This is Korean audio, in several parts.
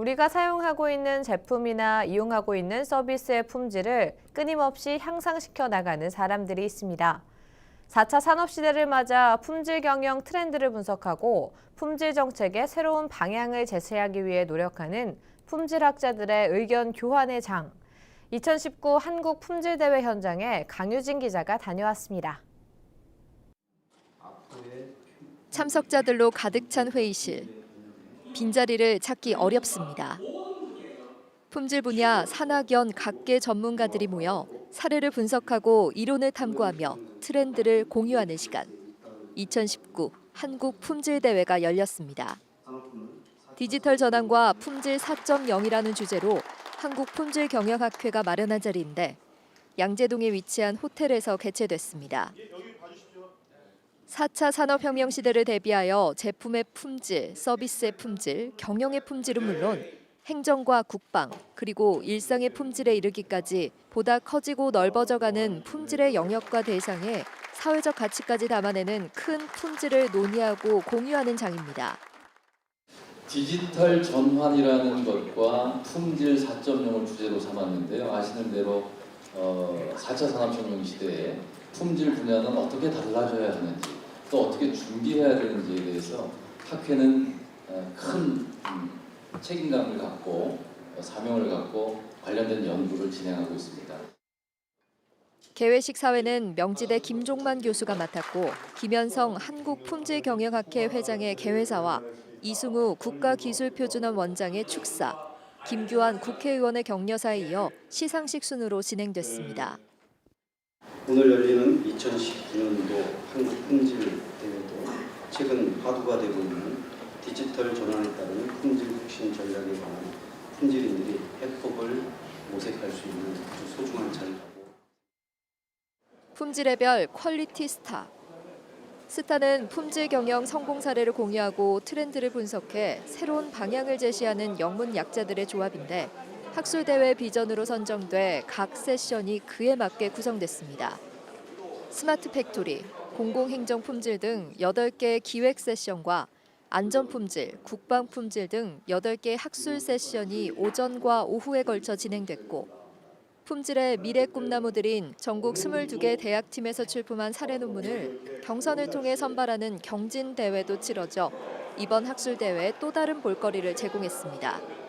우리가 사용하고 있는 제품이나 이용하고 있는 서비스의 품질을 끊임없이 향상시켜 나가는 사람들이 있습니다. 4차 산업시대를 맞아 품질 경영 트렌드를 분석하고 품질 정책의 새로운 방향을 제시하기 위해 노력하는 품질학자들의 의견 교환의 장. 2019 한국 품질대회 현장에 강유진 기자가 다녀왔습니다. 참석자들로 가득 찬 회의실. 빈자리를 찾기 어렵습니다. 품질 분야 산학연 각계 전문가들이 모여 사례를 분석하고 이론을 탐구하며 트렌드를 공유하는 시간. 2019 한국 품질 대회가 열렸습니다. 디지털 전환과 품질 4.0이라는 주제로 한국 품질 경영학회가 마련한 자리인데 양재동에 위치한 호텔에서 개최됐습니다. 4차 산업혁명 시대를 대비하여 제품의 품질, 서비스의 품질, 경영의 품질은 물론 행정과 국방, 그리고 일상의 품질에 이르기까지 보다 커지고 넓어져가는 품질의 영역과 대상에 사회적 가치까지 담아내는 큰 품질을 논의하고 공유하는 장입니다. 디지털 전환이라는 것과 품질 4.0을 주제로 삼았는데요. 아시는 대로 어, 4차 산업혁명 시대에 품질 분야는 어떻게 달라져야 하는지 또 어떻게 준비해야 되는지에 대해서 학회는 어, 큰 음, 책임감을 갖고 어, 사명을 갖고 관련된 연구를 진행하고 있습니다. 개회식 사회는 명지대 김종만 교수가 맡았고 김현성 한국품질경영학회 회장의 개회사와 이승우 국가기술표준원 원장의 축사, 김규환 국회의원의 격려사에 이어 시상식 순으로 진행됐습니다. 오늘 열리는 2019년도 한국 품질 대회도 최근 화두가 되고 있는 디지털 전환에 따른 품질 혁신 전략에 관한 품질인들이 해법을 모색할 수 있는 아주 소중한 자리라고 품질의 별 퀄리티 스타. 스타는 품질 경영 성공 사례를 공유하고 트렌드를 분석해 새로운 방향을 제시하는 영문 약자들의 조합인데 학술 대회 비전으로 선정돼 각 세션이 그에 맞게 구성됐습니다. 스마트 팩토리, 공공행정 품질 등 8개 기획 세션과 안전 품질, 국방 품질 등 8개 학술 세션이 오전과 오후에 걸쳐 진행됐고 품질의 미래 꿈나무들인 전국 22개 대학팀에서 출품한 사례 논문을 경선을 통해 선발하는 경진 대회도 치러져 이번 학술 대회에 또 다른 볼거리를 제공했습니다.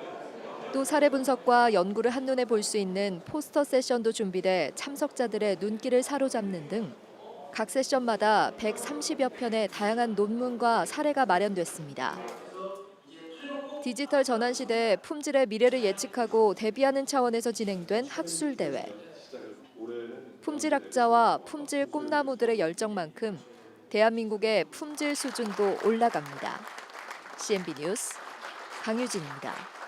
또 사례 분석과 연구를 한눈에 볼 수 있는 포스터 세션도 준비돼 참석자들의 눈길을 사로잡는 등 각 세션마다 130여 편의 다양한 논문과 사례가 마련됐습니다. 디지털 전환 시대에 품질의 미래를 예측하고 대비하는 차원에서 진행된 학술 대회. 품질학자와 품질 꿈나무들의 열정만큼 대한민국의 품질 수준도 올라갑니다. CNB 뉴스 강유진입니다.